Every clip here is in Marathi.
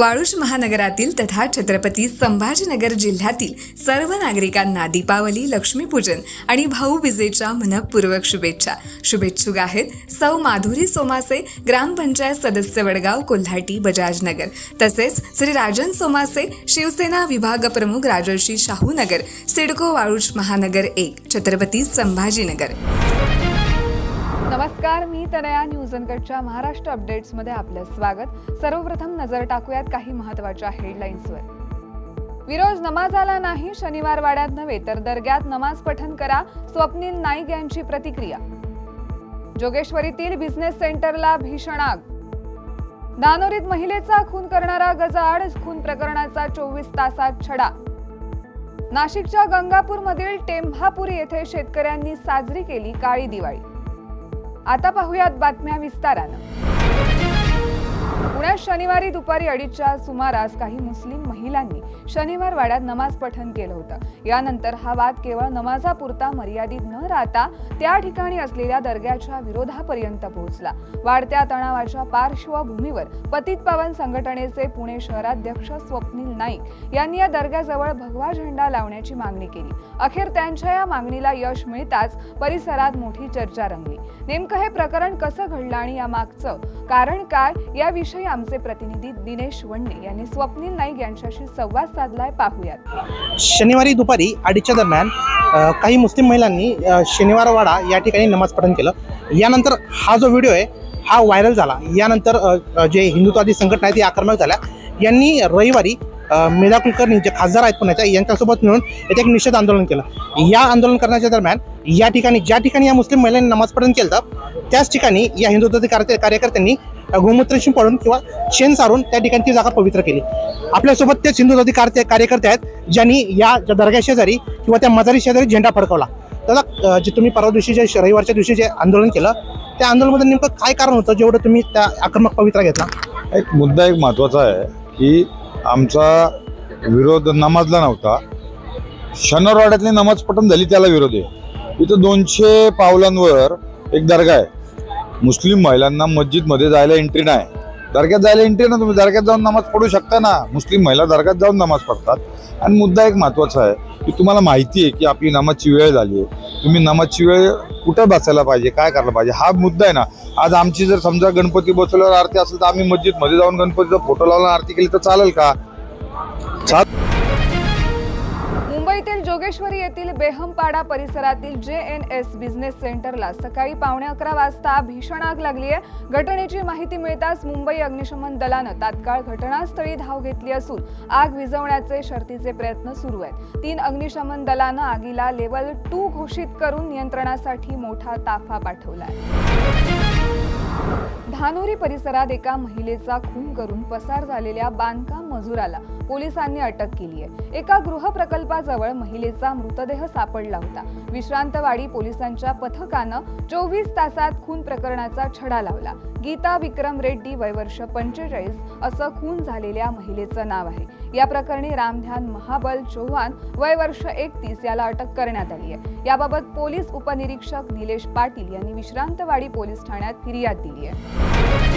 वाळूज महानगरातील तथा छत्रपती संभाजीनगर जिल्ह्यातील सर्व नागरिकांना दीपावली लक्ष्मीपूजन आणि भाऊबीजेच्या मनपूर्वक शुभेच्छा. शुभेच्छुक आहेत सौ माधुरी सोमासे ग्रामपंचायत सदस्य वडगाव कोल्हाटी बजाजनगर. तसेच श्री राजन सोमासे शिवसेना विभाग प्रमुख राजर्षी शाहूनगर सिडको वाळूज महानगर एक छत्रपती संभाजीनगर. नमस्कार मी तनया न्यूज अनकटच्या महाराष्ट्र अपडेट्समध्ये आपलं स्वागत. सर्वप्रथम नजर टाकूयात काही महत्त्वाच्या हेडलाईन्सवर. विरोज नमाजाला नाही शनिवार वाड्यात नव्हे तर दर्ग्यात नमाज पठण करा स्वप्नील नाईक यांची प्रतिक्रिया. जोगेश्वरीतील बिझनेस सेंटरला भीषण आग. दानोरीत महिलेचा खून करणारा गजाआड खून प्रकरणाचा चोवीस तासात छडा. नाशिकच्या गंगापूरमधील टेंभापुरी येथे शेतकऱ्यांनी साजरी केली काळी दिवाळी. आता पाहूयात बातम्या विस्तारानं. पुण्यात शनिवारी दुपारी अडीचच्या सुमारास काही मुस्लिम महिलांनी शनिवार वाड्यात नमाज पठण केलं होतं. यानंतर हा वाद केवळ नमाजापुरता मर्यादित न राहता त्या ठिकाणी असलेल्या दर्ग्याच्या विरोधापर्यंत पोहोचला. वाढत्या तणावाच्या पार्श्वभूमीवर पतित पावन संघटनेचे पुणे शहराध्यक्ष स्वप्नील नाईक यांनी या दर्ग्याजवळ भगवा झेंडा लावण्याची मागणी केली. अखेर त्यांच्या या मागणीला यश मिळताच परिसरात मोठी चर्चा रंगली. नेमकं हे प्रकरण कसं घडलं आणि या मागचं कारण काय? याविषयी आमचे प्रतिनिधी दिनेश वंडे यांनी स्वप्नील नाईक यांच्याशी संवाद साधलाय. पाहूयात. शनिवारी दुपारी अडीचच्या दरम्यान काही मुस्लिम महिलांनी शनिवारवाडा या ठिकाणी नमाज पठण केलं. यानंतर हा जो व्हिडिओ आहे हा व्हायरल झाला. यानंतर जे हिंदुत्वादी संघटना आहेत ती आक्रमक झाल्या. यांनी रविवारी मेधा कुलकर्णी जे खासदार आहेत पुण्याच्या यांच्यासोबत मिळून येथे एक निषेध आंदोलन केलं. या आंदोलन करण्याच्या दरम्यान या ठिकाणी ज्या ठिकाणी या मुस्लिम महिलांनी नमाज पठण केलं त्याच ठिकाणी या हिंदुत्वादी कार्य कार्यकर्त्यांनी गोमूत्रशी पडून किंवा शेण सारून त्या ठिकाणी ती जागा पवित्र केली. आपल्यासोबत तेच जाती कार्य कार्यकर्ते आहेत ज्यांनी या ज्या शेजारी किंवा त्या मजारी शेजारी झेंडा फडकवला. दादा जे तुम्ही परवा दिवशी जे रविवारच्या दिवशी जे आंदोलन केलं त्या आंदोलनामध्ये नेमकं काय कारण होतं जेवढं तुम्ही त्या आक्रमक पवित्रा घेतला? एक मुद्दा एक महत्त्वाचा आहे की आमचा विरोध नमाजला नव्हता. शनरवाड्यातली नमाज पठण झाली त्याला विरोध. आहे इथं दोनशे पावलांवर एक दर्गा आहे. मुस्लिम महिलांना मस्जिदमध्ये जायला एंट्री नाही. दर्ग्यात जायला एंट्री ना तुम्ही दर्ग्यात जाऊन नमाज पडू शकता ना. मुस्लिम महिला दर्ग्यात जाऊन नमाज पडतात आणि मुद्दा एक महत्त्वाचा आहे की तुम्हाला माहिती आहे की आपली नमाजची वेळ झाली आहे. तुम्ही नमाजची वेळ कुठं बसायला पाहिजे काय करायला पाहिजे? हा मुद्दा आहे ना. आज आमची जर समजा गणपती बसवल्यावर आरती असेल तर आम्ही मस्जिदमध्ये जाऊन गणपतीचा फोटो लावून आरती केली तर चालेल का? चाल जोगेश्वरी येथील बेहमपाडा परिसरातील जे एन एस बिझनेस सेंटरला सकाळी पावणे अकरा वाजता भीषण आग लागली आहे. घटनेची माहिती मिळताच मुंबई अग्निशमन दलानं तात्काळ घटनास्थळी धाव घेतली असून आग विझवण्याचे शर्तीचे प्रयत्न सुरू आहेत. तीन अग्निशमन दलानं आगीला लेवल टू घोषित करून नियंत्रणासाठी मोठा ताफा पाठवला धानोरी परिसरात एका महिलेचा खून करून पसार झालेल्या बांधकाम मजुराला पोलिसांनी अटक केली आहे एका गृहप्रकल्पाजवळ महिलेचा मृतदेह सापडला होता. विश्रांतवाडी पोलिसांच्या पथकानं चोवीस तासात खून प्रकरणाचा छडा लावला. गीता विक्रम रेड्डी वयवर्ष पंचेचाळीस असं खून झालेल्या महिलेचं नाव आहे. या प्रकरणी रामध्यान महाबल चौहान वयवर्ष एकतीस याला अटक करण्यात आली आहे याबाबत पोलीस उपनिरीक्षक निलेश पाटील यांनी विश्रांतवाडी पोलीस ठाण्यात फिर्याद दिली आहे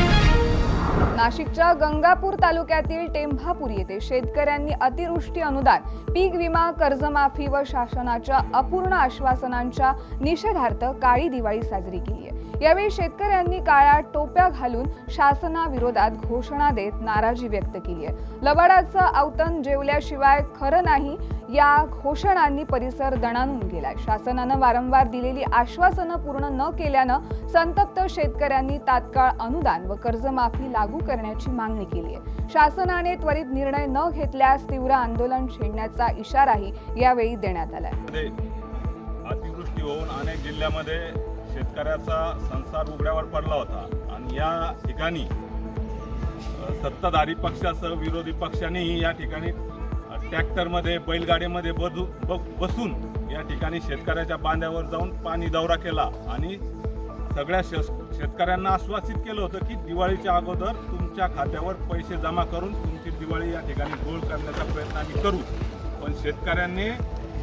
नाशिकच्या गंगापूर तालुक्यातील टेंभापूर येथे शेतकऱ्यांनी अतिवृष्टी अनुदान पीक विमा कर्जमाफी व शासनाच्या अपूर्ण आश्वासनांच्या निषेधार्थ काळी दिवाळी साजरी केली आहे. यावेळी शेतकऱ्यांनी काळ्या टोप्या घालून शासनाविरोधात घोषणा देत नाराजी व्यक्त केली आहे. लबाडाचं आवतन जेवल्याशिवाय खरं नाही या घोषणांनी परिसर दणानून गेलाय. शासनानं वारंवार दिलेली आश्वासनं पूर्ण न केल्यानं संतप्त शेतकऱ्यांनी तात्काळ अनुदान व कर्जमाफी लागू करण्याची मागणी केली आहे. शासनाने त्वरित निर्णय न घेतल्यास तीव्र आंदोलन छेडण्याचा इशाराही यावेळी देण्यात आलाय. अतिवृष्टी होऊन अनेक जिल्ह्यामध्ये शेतकऱ्याचा संसार उघड्यावर पडला होता. आणि या ठिकाणी सत्ताधारी पक्षासह विरोधी पक्षानेही या ठिकाणी ट्रॅक्टरमध्ये बैलगाडीमध्ये बजू ब बसून या ठिकाणी शेतकऱ्याच्या बांध्यावर जाऊन पाणी दौरा केला. आणि सगळ्या शेस शेतकऱ्यांना आश्वासित केलं होतं की दिवाळीच्या अगोदर तुमच्या खात्यावर पैसे जमा करून तुमची दिवाळी या ठिकाणी गोळ करण्याचा प्रयत्न आम्ही करू. पण शेतकऱ्यांनी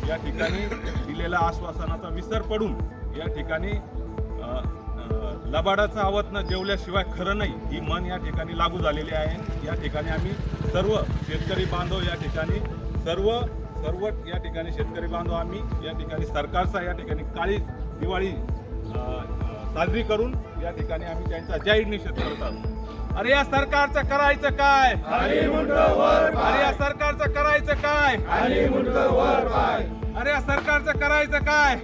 या ठिकाणी दिलेल्या आश्वासनाचा विसर पडून या ठिकाणी लबाडाचं आवतनं जेवल्याशिवाय खरं नाही. ही मन या ठिकाणी लागू झालेली आहे. या ठिकाणी आम्ही सर्व शेतकरी बांधव या ठिकाणी सर्व सर्व या ठिकाणी शेतकरी बांधव आम्ही या ठिकाणी सरकारचा या ठिकाणी काळी दिवाळी साजरी करून या ठिकाणी आम्ही त्यांचा जाहीर निषेध करत आहोत. अरे या सरकारचं करायचं काय? अरे या सरकारचं करायचं काय? अरे या सरकारचं करायचं काय?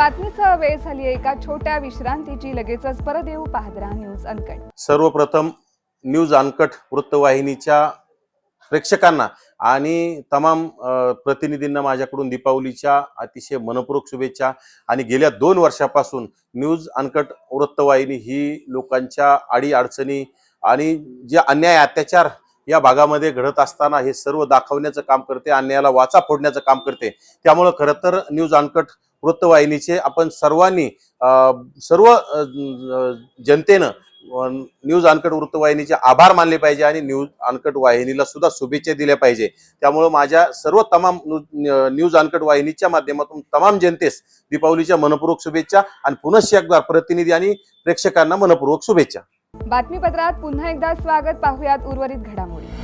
बातमीसह वेळ झाली एका छोट्या विश्रांतीची लगेचच परत येऊ पाहत राहा न्यूज अनकट. सर्वप्रथम न्यूज अनकट वृत्तवाहिनीच्या प्रेक्षकांना आणि तमाम प्रतिनिधींना माझ्याकडून दीपावलीच्या अतिशय मनपूर्वक शुभेच्छा. आणि गेल्या दोन वर्षापासून न्यूज अनकट वृत्तवाहिनी ही लोकांच्या आडी अडचणी आणि जे अन्याय अत्याचार या भागामध्ये घडत असताना हे सर्व दाखवण्याचं काम करते अन्यायाला वाचा फोडण्याचं काम करते. त्यामुळं खरं तर न्यूज अनकट वृत्तवाहिनीचे आपण सर्वांनी सर्व जनतेनं न्यूज अनकट वृत्तवाहिनीचे आभार मानले पाहिजे आणि न्यूज अनकट वाहिनीला सुद्धा शुभेच्छा दिल्या पाहिजे. त्यामुळं माझ्या सर्व तमाम न्यूज अनकट वाहिनीच्या माध्यमातून तमाम जनतेस दीपावलीच्या मनपूर्वक शुभेच्छा आणि पुनश्च एकदा प्रतिनिधी आणि प्रेक्षकांना मनपूर्वक शुभेच्छा. बातमीपत्रात पुन्हा एकदा स्वागत. पाहूयात उर्वरित घडामोडी.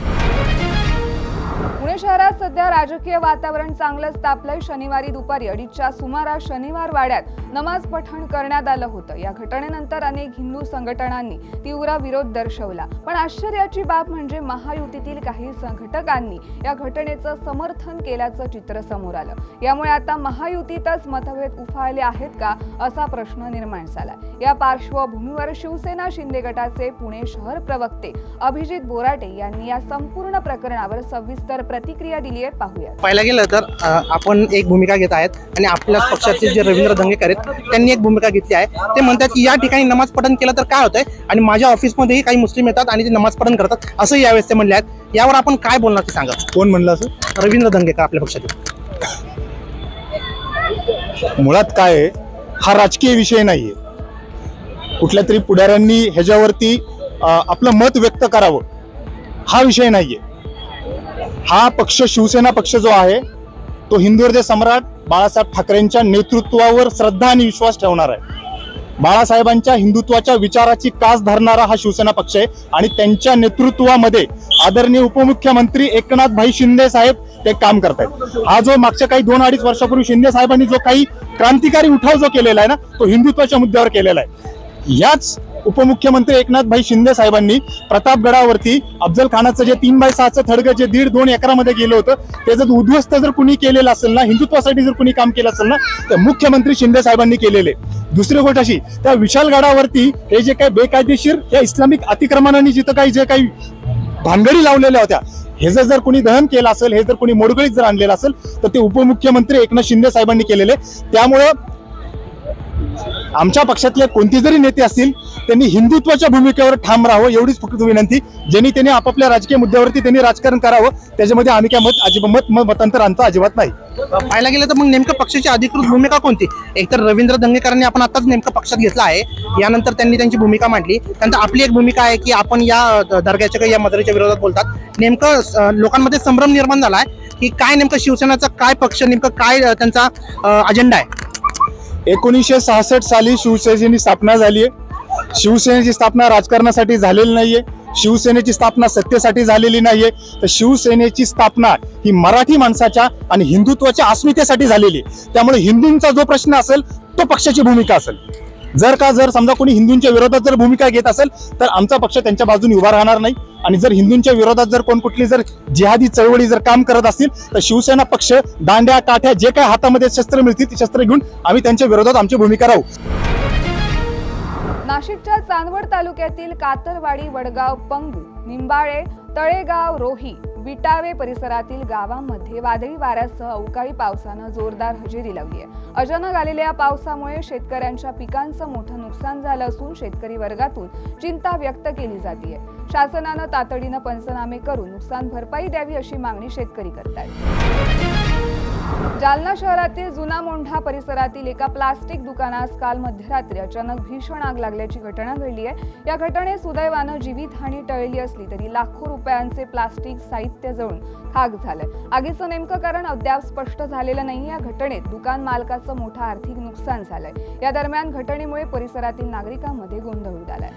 पुणे शहरात सध्या राजकीय वातावरण चांगलंच तापलंय. शनिवारी दुपारी अडीचच्या सुमारास शनिवार वाड्यात नमाज पठण करण्यात आलं होतं. या घटनेनंतर अनेक हिंदू संघटनांनी तीव्र विरोध दर्शवला. पण आश्चर्याची बाब म्हणजे महायुतीतील काही संघटकांनी या घटनेचं समर्थन केल्याचं चित्र समोर आलं. यामुळे आता महायुतीतच मतभेद उफाळले आहेत का असा प्रश्न निर्माण झाला. या पार्श्वभूमीवर शिवसेना शिंदे गटाचे पुणे शहर प्रवक्ते अभिजित बोराटे यांनी या संपूर्ण प्रकरणावर सविस्तर प्रतिक्रिया दिली आहे पाहूया पाहायला गेलं तर आपण एक भूमिका घेत आहेत आणि आपल्याच पक्षाचे जे रवींद्र दंगेकर आहेत त्यांनी एक भूमिका घेतली आहे. ते म्हणतात की या ठिकाणी नमाज पठण केलं तर काय होतंय? आणि माझ्या ऑफिसमध्येही काही मुस्लिम येतात आणि ते नमाज पठण करतात. असं यावेळेस ते म्हणले आहेत. यावर आपण काय बोलणार ते सांगा. कोण म्हणलं असं? रवींद्र दंगेकर आपल्या पक्षाचे मुळात काय आहे, हा राजकीय विषय नाहीये. कुठल्या तरी पुढाऱ्यांनी ह्याच्यावरती आपलं मत व्यक्त करावं. हा विषय नाहीये. हा पक्ष शिवसेना पक्ष जो आहे तो हिंदू सम्राट बाळासाहेब ठाकरेंच्या नेतृत्वावर श्रद्धा आणि विश्वास ठेवणार आहे. बाळासाहेबांच्या हिंदुत्वाच्या विचाराची कास धरणारा हा शिवसेना पक्ष आहे आणि त्यांच्या नेतृत्वामध्ये आदरणीय उपमुख्यमंत्री एकनाथ भाई शिंदे साहेब ते काम करतायत. हा जो मागच्या काही दोन अडीच वर्षापूर्वी शिंदे साहेबांनी जो काही क्रांतिकारी उठाव जो केलेला आहे ना तो हिंदुत्वाच्या मुद्द्यावर केलेला आहे. याच उपमुख्यमंत्री एकनाथ भाई शिंदे साहेबांनी प्रतापगडावरती अफजल खानाचं जे तीन बाय सहाचं थडगं जे दीड दोन एकरामध्ये गेलं होतं ते जर उद्ध्वस्त जर कुणी केलेलं असेल ना हिंदुत्वासाठी जर कुणी काम केलं असेल ना तर मुख्यमंत्री शिंदे साहेबांनी केलेले. दुसरी गोष्ट अशी त्या विशाल गडावरती हे जे काही बेकायदेशीर या इस्लामिक अतिक्रमणाने जिथं काही जे काही भानगडी लावलेल्या होत्या हे जर जर कोणी दहन केलं असेल हे जर कोणी मोडगळीत जर आणलेलं असेल तर ते उपमुख्यमंत्री एकनाथ शिंदे साहेबांनी केलेले. त्यामुळं आमच्या पक्षातले कोणते जरी नेते असतील त्यांनी हिंदुत्वाच्या भूमिकेवर ठाम राहावं एवढीच फक्त विनंती. ज्यांनी त्यांनी आपापल्या राजकीय मुद्द्यावरती त्यांनी राजकारण करावं त्याच्यामध्ये आम्ही काय मत अजिबात मत मतांतर आणतो अजिबात नाही. पाहायला गेलं तर मग नेमकं पक्षाची अधिकृत भूमिका कोणती? एकतर रवींद्र दंगेकरांनी आपण आताच नेमकं पक्षात घेतला आहे. यानंतर त्यांनी त्यांची भूमिका मांडली. त्यानंतर आपली एक भूमिका आहे की आपण या दर्ग्याच्या काही या मदरीच्या विरोधात बोलतात. नेमकं लोकांमध्ये संभ्रम निर्माण झाला आहे की काय नेमकं शिवसेनेचा काय पक्ष नेमकं काय त्यांचा अजेंडा आहे? एकोणीसशे सहासष्ट साली शिवसेनेची स्थापना झाली आहे. शिवसेनेची स्थापना राजकारणासाठी झालेली नाहीये. शिवसेनेची स्थापना सत्तेसाठी झालेली नाहीये. तर शिवसेनेची स्थापना ही मराठी माणसाच्या आणि हिंदुत्वाच्या अस्मितेसाठी झालेली आहे. त्यामुळे हिंदूंचा जो प्रश्न असेल तो पक्षाची भूमिका असेल. जर का जर समजा कोणी हिंदूंच्या विरोधात जर भूमिका घेत असेल तर आमचा पक्ष त्यांच्या बाजूने उभा राहणार नाही. आणि जर हिंदूंच्या विरोधात जर कोण कुठली जर जिहादी चळवळी जर काम करत असतील तर शिवसेना पक्ष दांड्या काठ्या जे काही हातामध्ये शस्त्र मिळतील ती शस्त्र घेऊन आम्ही त्यांच्या विरोधात आमची भूमिका राहू. नाशिकच्या चांदवड तालुक्यातील कातरवाडी वडगाव पंगू निंबाळे तळेगाव रोही विटावे परिसरातील गावांमध्ये वादळी वाऱ्यासह अवकाळी पावसानं जोरदार हजेरी लावली आहे. अचानक आलेल्या पावसामुळे शेतकऱ्यांच्या पिकांचं मोठं नुकसान झालं असून शेतकरी वर्गातून चिंता व्यक्त केली जाते. शासनानं तातडीनं पंचनामे करून नुकसान भरपाई द्यावी अशी मागणी शेतकरी करतायत. जालना शहरातील जुना मोंढा परिसरातील एका प्लास्टिक दुकानास काल मध्यरात्री अचानक भीषण आग लागल्याची घटना घडली आहे. या घटनेत सुदैवानं जीवितहानी टळली असली तरी लाखो रुपयांचे प्लास्टिक साहित्य जळून खाक झालंय. आगीचं नेमकं कारण अद्याप स्पष्ट झालेलं नाही या घटनेत दुकान मालकाचं मोठं आर्थिक नुकसान झालंय. या दरम्यान घटनेमुळे परिसरातील नागरिकांमध्ये गोंधळ उडालाय.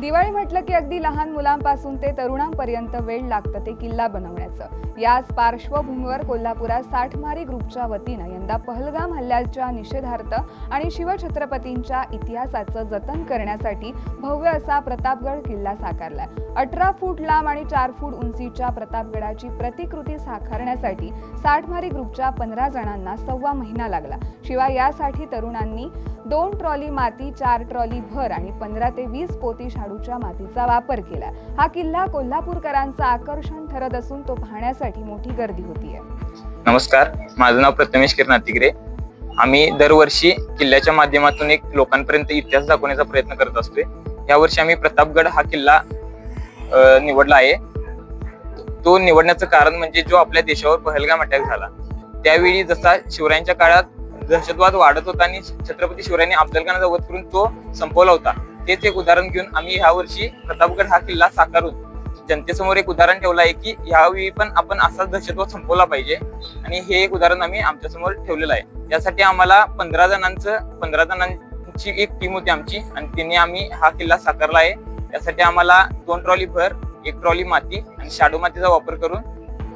दिवाळी म्हटलं की अगदी लहान मुलांपासून ते तरुणांपर्यंत वेळ लागतं ते किल्ला बनवण्याचं. याच पार्श्वभूमीवर कोल्हापुरात साठमारी ग्रुपच्या वतीनं यंदा पहलगाम हल्ल्याच्या निषेधार्थ आणि शिवछत्रपतींच्या इतिहासाचं जतन करण्यासाठी भव्य असा प्रतापगड किल्ला साकारलाय. अठरा फूट लांब आणि चार फूट उंचीच्या प्रतापगडाची प्रतिकृती साकारण्यासाठी साठमारी ग्रुपच्या पंधरा जणांना सव्वा महिना लागला. शिवाय यासाठी तरुणांनी दोन ट्रॉली माती चार ट्रॉली भर आणि पंधरा ते वीस पोती शाडूच्या मातीचा वापर केला. हा किल्ला कोल्हापूरकरांचं आकर्षण ठरत असून तो पाहण्यासाठी मोठी गर्दी होती नमस्कार माझं नाव प्रथमेश किरण अतिग्रे आम्ही दरवर्षी किल्ल्याच्या माध्यमातून एक लोकांपर्यंत इतिहास दाखवण्याचा प्रयत्न करत असतोय. यावर्षी आम्ही प्रतापगड हा किल्ला निवडला आहे. तो निवडण्याचं कारण म्हणजे जो आपल्या देशावर पहलगाम अटॅक झाला. त्यावेळी जसा शिवरायांच्या काळात दहशतवाद वाढत होता आणि छत्रपती शिवरायांनी अफजल खानाचा वध करून तो संपवला होता. तेच एक उदाहरण घेऊन आम्ही ह्या वर्षी प्रतापगड हा किल्ला साकारून जनतेसमोर एक उदाहरण ठेवलं आहे की यावेळी पण आपण असाच दहशतवाद संपवला पाहिजे. आणि हे एक उदाहरण आम्ही आमच्यासमोर ठेवलेलं आहे. यासाठी आम्हाला पंधरा जणांचं पंधरा जणांची एक टीम होती आमची आणि तिने आम्ही हा किल्ला साकारला आहे. यासाठी आम्हाला दोन ट्रॉली भर एक ट्रॉली माती आणि शाडू मातीचा वापर करून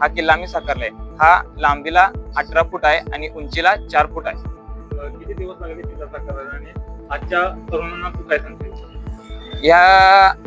हा किल्ला आम्ही साकारला आहे. हा लांबीला अठरा फूट आहे आणि उंचीला चार फूट आहे. किती दिवस लागले आणि आजच्या तरुणांना तू काय सांगते या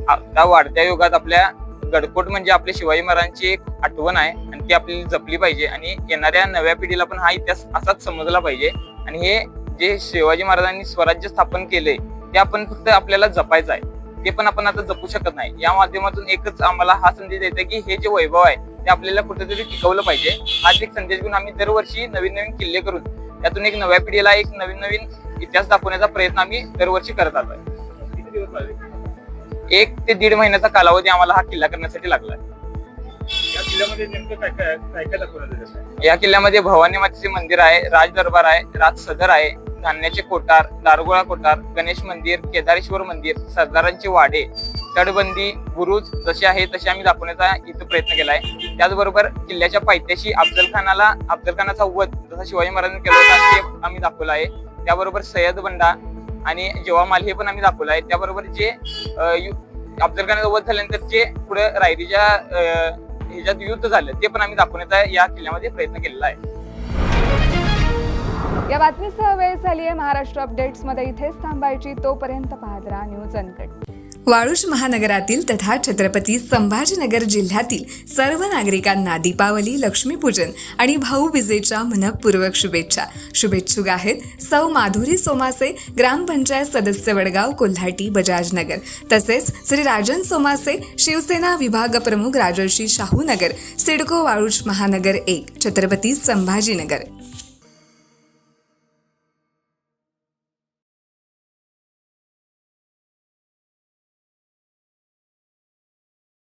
आता वाढत्या युगात आपल्या गडकोट म्हणजे आपल्या शिवाजी महाराजांची एक आठवण आहे आणि ती आपल्याला जपली पाहिजे आणि येणाऱ्या नव्या पिढीला पण हा इतिहास असाच समजला पाहिजे. आणि हे जे शिवाजी महाराजांनी स्वराज्य स्थापन केले ते आपण फक्त आपल्याला जपायचं आहे. ते पण आपण आता जपू शकत नाही. या माध्यमातून एकच आम्हाला हा संदेश द्यायचा की हे जे वैभव आहे ते आपल्याला कुठेतरी टिकवलं पाहिजे. हाच एक संदेश घेऊन आम्ही दरवर्षी नवीन नवीन किल्ले करून त्यातून एक नव्या पिढीला एक नवीन नवीन इतिहास दाखवण्याचा प्रयत्न आम्ही दरवर्षी करत लागले? एक ते दीड महिन्याचा कालावधी आम्हाला हा किल्ला करण्यासाठी लागला. या किल्ल्यामध्ये नेमकं काय काय काय काय दाखवण्यात आलेलं आहे या किल्ल्यामध्ये भवानी मातेचे मंदिर आहे राज दरबार आहे राज सदर आहे धान्याचे कोठार दारुगोळा कोठार गणेश मंदिर केदारेश्वर मंदिर सरदारांचे वाडे तटबंदी बुरुज जसे आहे तसे आम्ही दाखवण्याचा इथं प्रयत्न केलाय. त्याचबरोबर किल्ल्याच्या पायथ्याशी अफजल खानाला अफजल खानाचा वध जसा शिवाजी महाराजांनी केला होता ते आम्ही दाखवलं आहे. त्याबरोबर सय्यद बंडा आणि जेवामाल हे पण आम्ही दाखवलं आहे. त्याबरोबर जे यु- अफजल खानाचा वध झाल्यानंतर जे पुढे रायरीच्या ह्याच्यात युद्ध झालं ते पण आम्ही दाखवण्याचा या किल्ल्यामध्ये प्रयत्न केलेला आहे. या बातमीसह वेळ झाली आहे महाराष्ट्र अपडेट्समध्ये. इथेच थांबायची तोपर्यंत पाहत राहा न्यूज अनकट. वाळूज महानगरातील तथा छत्रपती संभाजीनगर जिल्ह्यातील सर्व नागरिकांना दीपावली लक्ष्मीपूजन आणि भाऊबीजेच्या मनपूर्वक शुभेच्छा. शुभेच्छुक आहेत सौ माधुरी सोमासे ग्रामपंचायत सदस्य वडगाव कोल्हाटी बजाजनगर. तसेच श्री राजन सोमासे शिवसेना विभाग प्रमुख राजर्षी शाहूनगर सिडको वाळूज महानगर एक छत्रपती संभाजीनगर.